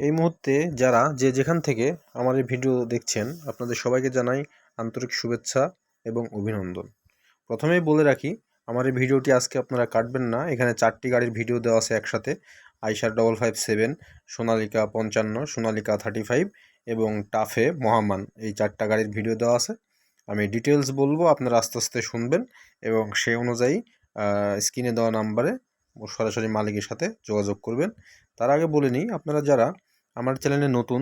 এই মুহূর্তে যারা যে যেখান থেকে আমার এই ভিডিও দেখছেন, আপনাদের সবাইকে জানাই আন্তরিক শুভেচ্ছা এবং অভিনন্দন। প্রথমেই বলে রাখি, আমার এই ভিডিওটি আজকে আপনারা কাটবেন না। এখানে চারটি গাড়ির ভিডিও দেওয়া আছে একসাথে। আইসার ডবল ফাইভ সেভেন সোনালিকা পঞ্চান্ন, সোনালিকা থার্টি ফাইভ এবং টাফে মহামান। এই চারটা গাড়ির ভিডিও দেওয়া আছে। আমি ডিটেলস বলব, আপনারা আস্তে আস্তে শুনবেন এবং সেই অনুযায়ী স্ক্রিনে দেওয়া নাম্বারে সরাসরি মালিকের সাথে যোগাযোগ করবেন। তার আগে বলে নিই আপনারা যারা আমার চ্যানেলে নতুন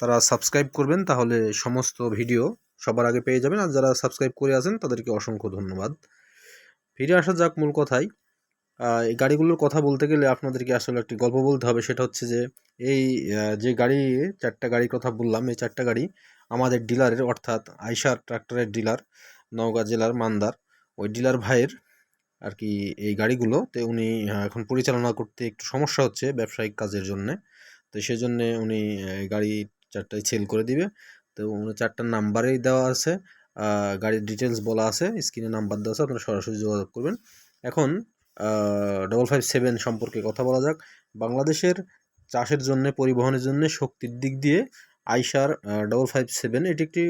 তারা সাবস্ক্রাইব করবেন তাহলে সমস্ত ভিডিও সবার আগে পেয়ে যাবেন। আর যারা সাবস্ক্রাইব করে আছেন তাদেরকে অসংখ্য ধন্যবাদ। ফিরে আসা যাক মূল আহ, এই গাড়িগুলোর কথা বলতে গেলে আপনাদেরকে আসলে একটি গল্প বলতে হবে। সেটা হচ্ছে যে এই যে গাড়ি চারটা গাড়ির কথা বললাম এই চারটা গাড়ি আমাদের ডিলারের অর্থাৎ আইসার ট্রাক্টরের ডিলার নওগাঁ জেলার মান্দার। ওই ডিলার ভাইয়ের আর কি এই গাড়িগুলো তো উনি এখন পরিচালনা করতে একটু সমস্যা হচ্ছে ব্যবসায়িক কাজের জন্যে। তো সেই জন্যে উনি গাড়ি চারটায় সেল করে দিবে। তো উনি চারটার নাম্বারেই দেওয়া আছে গাড়ির ডিটেলস বলা আছে স্ক্রিনে নাম্বার দেওয়া আছে, আপনারা সরাসরি যোগাযোগ করবেন। এখন ডবল ফাইভ সেভেন সম্পর্কে কথা বলা যাক। বাংলাদেশের চাষের জন্য, পরিবহনের জন্য শক্তির দিক দিয়ে আইসার ডবল ফাইভ সেভেন এটি একটি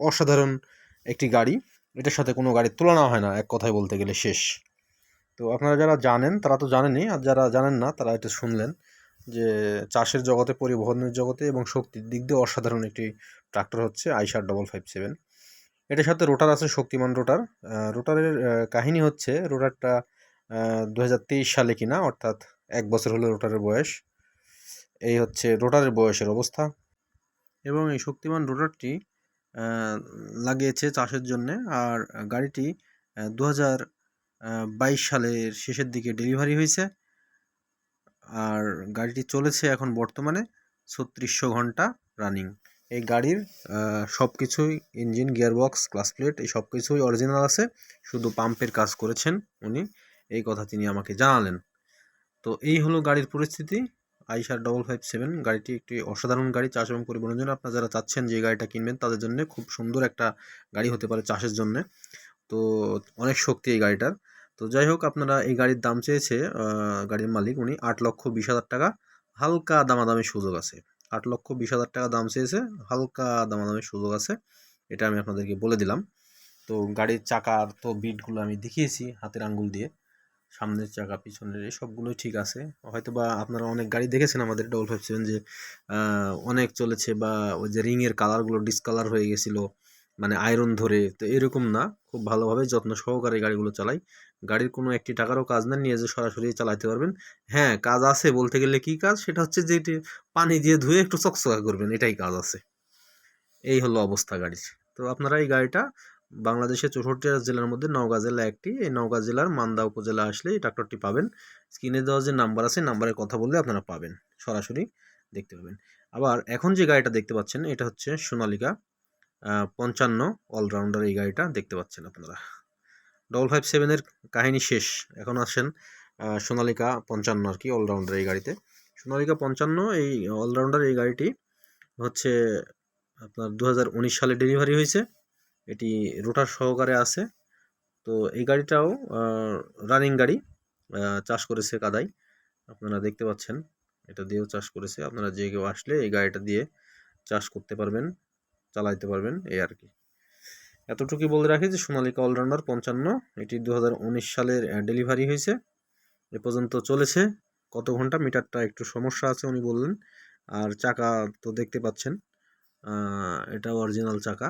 অসাধারণ একটি গাড়ি। এটার সাথে কোনো গাড়ির তুলনা হয় না, এক কথায় বলতে গেলে শেষ। তো আপনারা যারা জানেন, তারা তো জানেনই, আর যারা জানেন না, তারা এটা শুনলেন যে চাষের জগতে, পরিবহনের জগতে এবং শক্তির দিক দিয়ে অসাধারণ একটি ট্রাক্টর হচ্ছে আইসার ডবল ফাইভ সেভেন। এটার সাথে রোটার আছে, শক্তিমান রোটার। রোটারের কাহিনী হচ্ছে রোটারটা দু হাজার তেইশ সালে কিনা, অর্থাৎ এক বছর হলো রোটারের বয়স। এই হচ্ছে রোটারের বয়সের অবস্থা। এবং এই শক্তিমান রোটারটি লাগিয়েছে চাষের জন্যে, আর গাড়িটি দু হাজার বাইশ সালের শেষের দিকে ডেলিভারি হয়েছে। আর গাড়িটি চলেছে এখন বর্তমানে ছত্রিশশো ঘণ্টা রানিং। এই গাড়ির সব কিছুই ইঞ্জিন, গিয়ারবক্স ক্লাস প্লেট, এই সব কিছুই অরিজিনাল আছে। শুধু পাম্পের কাজ করেছেন উনি। এই কথা তিনি আমাকে জানালেন। তো এই হলো গাড়ির পরিস্থিতি। আইসার ডবল ফাইভ সেভেন গাড়িটি একটি অসাধারণ গাড়ি। চাষ এবং পরিবহনের জন্য আপনারা যারা চাচ্ছেন যে গাড়িটা কিনবেন, তাদের জন্য খুব সুন্দর একটা গাড়ি হতে পারে চাষের জন্য। তো অনেক শক্তি এই গাড়িটার। তো যাই হোক, আপনারা এই গাড়ির দাম চেয়েছে গাড়ির মালিক উনি আট লক্ষ বিশ হাজার টাকা। হালকা দামাদামি সুযোগ আছে। আট লক্ষ বিশ হাজার টাকা দাম চেয়েছে, হালকা দামাদামি সুযোগ আছে। এটা আমি আপনাদেরকে বলে দিলাম। তো গাড়ির চাকার তো বিটগুলো আমি দেখিয়েছি হাতের আঙ্গুল দিয়ে। সামনের চাকা, পিছনের সবগুলোই ঠিক আছে। হয়তো বা আপনারা অনেক গাড়ি দেখেছেন আমাদের ডবল সেভেন যে অনেক চলেছে বা ওই যে রিংয়ের কালারগুলো ডিসকালার হয়ে গেছিল। মানে আয়রন ধরে, তো এরকম না। খুব ভালোভাবে যত্ন সহকারে গাড়িগুলো চালাই। গাড়ির কোনো একটি টাকারও কাজ না নিয়ে যে সরাসরি চালাতে পারবেন। হ্যাঁ কাজ আছে বলতে গেলে কি কাজ? সেটা হচ্ছে যে পানি দিয়ে ধুয়ে একটু চকচকা করবেন, এটাই কাজ আছে। এই হলো অবস্থা গাড়ির। তো আপনারা এই গাড়িটা বাংলাদেশের চৌষট্টি জেলার মধ্যে নওগাঁ জেলা একটি। এই নওগাঁ জেলার মান্দা উপজেলা আসলে এই ট্রাক্টরটি পাবেন। স্ক্রিনে দেওয়া যে নাম্বার আছে নাম্বারের কথা বললে আপনারা পাবেন। সরাসরি দেখতে পাবেন। আবার এখন যে গাড়িটা দেখতে পাচ্ছেন, এটা হচ্ছে সোনালিকা। পঞ্চান্ন অলরাউন্ডার এই গাড়িটা দেখতে পাচ্ছেন আপনারা। ডবল ফাইভ সেভেনের কাহিনী শেষ। এখন আসেন সোনালিকা পঞ্চান্ন আর কি অলরাউন্ডার এই গাড়িতে। সোনালিকা পঞ্চান্ন, এই অলরাউন্ডার এই গাড়িটি হচ্ছে আপনার দু হাজার উনিশ সালে ডেলিভারি হয়েছে। এটি রোটার সহকারে আছে। তো এই গাড়িটাও রানিং গাড়ি চাষ করেছে কাদাই। আপনারা দেখতে পাচ্ছেন, এটা দিয়েও চাষ করেছে। আপনারা যে কেউ আসলে এই গাড়িটা দিয়ে চাষ করতে পারবেন। চালাইতে পারবেন, এই আর কি। এতটুকুই বলে রাখি যে সোনালিকা অলরাউন্ডার পঞ্চান্ন, এটি দু হাজার উনিশ সালের ডেলিভারি হয়েছে। এ পর্যন্ত চলেছে। কত ঘণ্টা? মিটারটা একটু সমস্যা আছে, উনি বললেন। আর চাকা তো দেখতে পাচ্ছেন এটা অরিজিনাল চাকা।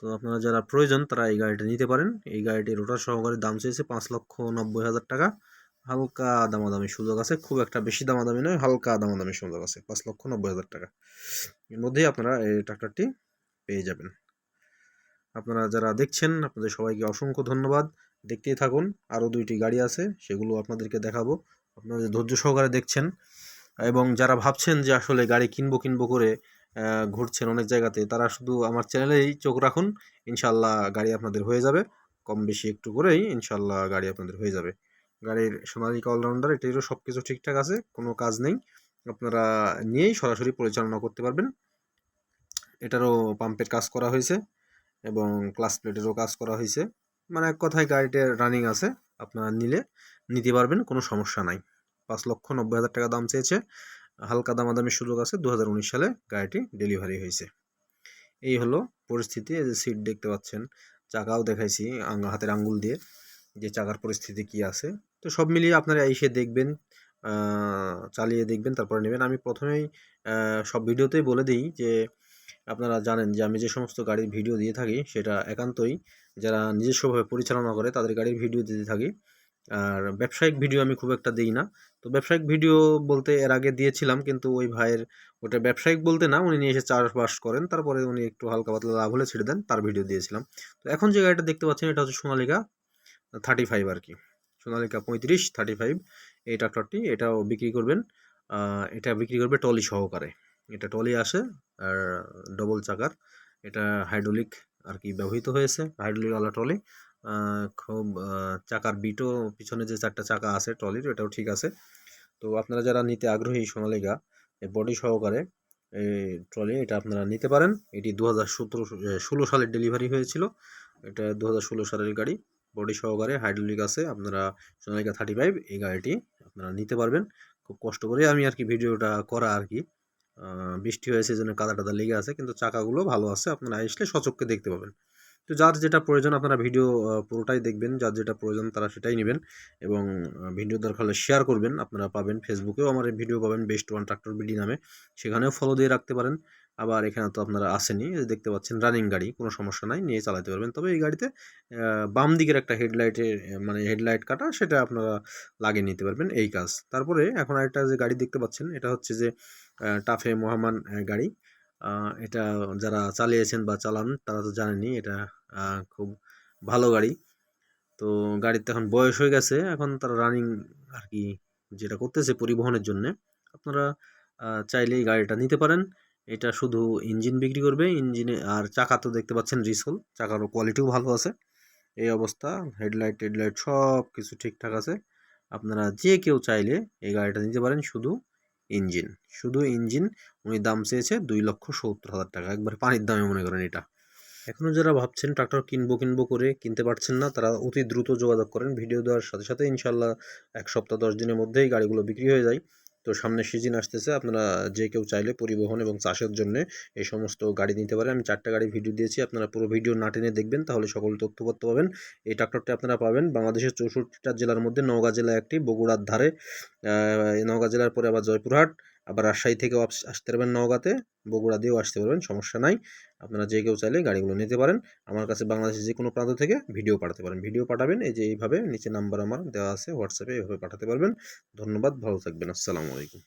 তো আপনারা যারা প্রয়োজন, তারা এই গাড়িটা নিতে পারেন। এই গাড়িটির রোটার সহকারে দাম চেয়েছে পাঁচ লক্ষ নব্বই হাজার টাকা। হালকা দামাদামি সুযোগ আছে, খুব একটা বেশি দামাদামি নয়, হালকা দামাদামি সুযোগ আছে, পাঁচ লক্ষ নব্বই হাজার টাকা। এর মধ্যেই আপনারা এই ট্রাক্টরটি পেয়ে যাবেন। আপনারা যারা দেখছেন, আপনাদের সবাইকে অসংখ্য ধন্যবাদ। দেখতেই থাকুন, আরও দুইটি গাড়ি আছে, সেগুলো আপনাদেরকে দেখাবো। আপনারা ধৈর্য সহকারে দেখছেন, এবং যারা ভাবছেন যে আসলে গাড়ি কিনবো কিনবো করে ঘুরছেন অনেক জায়গাতে, তারা শুধু আমার চ্যানেলেই চোখ রাখুন ইনশাল্লাহ গাড়ি আপনাদের হয়ে যাবে। কম বেশি একটু করেই ইনশাল্লাহ গাড়ি আপনাদের হয়ে যাবে। গাড়ির সোনালিকা অলরাউন্ডার এটিরও সব কিছু ঠিকঠাক আছে, কোনো কাজ নেই। আপনারা নিয়েই সরাসরি পরিচালনা করতে পারবেন। এটারও পাম্পের কাজ করা হয়েছে এবং ক্লাস প্লেটেরও কাজ করা হয়েছে। মানে এক কথায় গাড়িটার রানিং আছে, আপনারা নিলে নিতে পারবেন, কোনো সমস্যা নাই। পাঁচ লক্ষ নব্বই হাজার টাকা দাম চেয়েছে। হালকা দামাদামির সুযোগ আছে দু হাজার উনিশ সালে গাড়িটি ডেলিভারি হয়েছে। এই হলো পরিস্থিতি, এই যে সিট দেখতে পাচ্ছেন, চাকাও দেখাইছি হাতের আঙ্গুল দিয়ে, যে চাকার পরিস্থিতি কি আছে। তো সব মিলিয়ে আপনারা এসে দেখবেন চালিয়ে দেখবেন, তারপরে নেবেন। আমি প্রথমেই সব ভিডিওতেই বলে দিই যে, আপনারা জানেন যে আমি যে সমস্ত গাড়ির ভিডিও দিয়ে থাকি সেটা একান্তই যারা নিজস্বভাবে পরিচালনা করে তাদের গাড়ির ভিডিও দিতে থাকি। আর ব্যবসায়িক ভিডিও আমি খুব একটা দিই না। তো ব্যবসায়িক ভিডিও বলতে এর আগে দিয়েছিলাম কিন্তু ওই ভাইয়ের, ওটা ব্যবসায়িক বলতে না, উনি নিয়ে এসে চাষবাস করেন, তারপরে উনি একটু হালকা পাতলা লাভ হলে ছেড়ে দেন, তার ভিডিও দিয়েছিলাম। তো এখন যে গাড়িটা দেখতে পাচ্ছেন এটা হচ্ছে সোনালিকা থার্টি ফাইভ আর কি। সোনালিকা পঁয়ত্রিশ থার্টি ফাইভ এই ট্রাক্টরটি এটাও বিক্রি করবেন। এটা বিক্রি করবে টলি সহকারে। এটা টলি আসে আর ডবল চাকার। এটা হাইড্রোলিক আর কি ব্যবহৃত হয়েছে হাইড্রোলিকওয়ালা ট্রলি। খুব চাকার বিটও পিছনে যে চারটা চাকা আছে ট্রলির, এটাও ঠিক আছে। তো আপনারা যারা নিতে আগ্রহী সোনালিকা বডি সহকারে এই ট্রলি এটা আপনারা নিতে পারেন। এটি দু হাজার সতেরো ষোলো সালের ডেলিভারি হয়েছিল। এটা দু হাজার ষোলো সালের গাড়ি। বডি সহকারে হাইড্রোলিক আছে, আপনারা সোনালিকা থার্টি ফাইভ এই গাড়িটি আপনারা নিতে পারবেন। খুব কষ্ট করে আমি আর কি ভিডিওটা করা আর কি। বৃষ্টি হয়েছে জন্য কাদা টাদা লেগে আছে, কিন্তু চাকাগুলো ভালো আছে, আপনারা আসলে সচক্ষে দেখতে পাবেন। তো যার যেটা প্রয়োজন, আপনারা ভিডিও পুরোটাই দেখবেন, যার যেটা প্রয়োজন তারা সেটাই নেবেন এবং ভিডিও দরকার হলে শেয়ার করবেন। আপনারা পাবেন ফেসবুকেও আমার ভিডিও পাবেন বেস্ট ওয়ান ট্রাক্টর বিডি নামে। সেখানেও ফলো দিয়ে রাখতে পারেন। আবার এখানে তো আপনারা আসেনি দেখতে পাচ্ছেন রানিং গাড়ি, কোনো সমস্যা নাই, নিয়ে চালাতে পারবেন। তবে এই গাড়িতে বাম দিকের একটা হেডলাইটের মানে হেডলাইট কাটা, সেটা আপনারা লাগিয়ে নিতে পারবেন এই কাজ। তারপরে এখন আরেকটা যে গাড়ি দেখতে পাচ্ছেন, এটা হচ্ছে যে টাফে মহামান গাড়ি। এটা যারা চালিয়েছেন বা চালান, তারা তো জানেনই এটা খুব ভালো গাড়ি। তো গাড়িতে এখন বয়স হয়ে গেছে, এখন তারা রানিং আর কি যেটা করতেছে পরিবহনের জন্য, আপনারা চাইলে এই গাড়িটা নিতে পারেন। এটা শুধু ইঞ্জিন বিক্রি করবে, ইঞ্জিনে, আর চাকা তো দেখতে পাচ্ছেন রিসোল, চাকারও কোয়ালিটিও ভালো আছে। এই অবস্থা হেডলাইট টেডলাইট সব কিছু ঠিকঠাক আছে। আপনারা যে কেউ চাইলে এই গাড়িটা নিতে পারেন শুধু ইঞ্জিন। শুধু ইঞ্জিন, উনি দাম চেয়েছে দুই লক্ষ সত্তর হাজার টাকা। একবার পানির দামে মনে করেন এটা। এখনও যারা ভাবছেন ট্রাক্টর কিনবো কিনবো করে কিনতে পারছেন না, তারা অতি দ্রুত যোগাযোগ করেন। ভিডিও দেওয়ার সাথে সাথে ইনশাল্লাহ এক সপ্তাহ, দশ দিনের মধ্যেই গাড়িগুলো বিক্রি হয়ে যায়। তো সামনে সিজন আসতেছে, আপনারা যে কেউ চাইলে পরিবহন এবং চাষের জন্য এই সমস্ত গাড়ি নিতে পারেন। আমি চারটা গাড়ি ভিডিও দিয়েছি, আপনারা পুরো ভিডিও না টেনে দেখবেন, তাহলে সকল তথ্যপত্র পাবেন। এই ট্রাক্টরটি আপনারা পাবেন বাংলাদেশের চৌষট্টিটা জেলার মধ্যে, নওগাঁ জেলা একটি, বগুড়ার ধারে নওগাঁ জেলার পরে আবার জয়পুরহাট। আবার রাজশাহী থেকেও আস- আসতে পারবেন নওগাঁতে। বগুড়া দিয়েও আসতে পারবেন, সমস্যা নাই। আপনারা যে কেউ চাইলে গাড়িগুলো নিতে পারেন। আমার কাছে বাংলাদেশের যে কোনো প্রান্ত থেকে ভিডিও পাঠাতে পারেন। ভিডিও পাঠাবেন, এই যে এইভাবে নিচে নাম্বার আমার দেওয়া আছে, হোয়াটসঅ্যাপে এইভাবে পাঠাতে পারবেন। ধন্যবাদ, ভালো থাকবেন। আসসালামু আলাইকুম।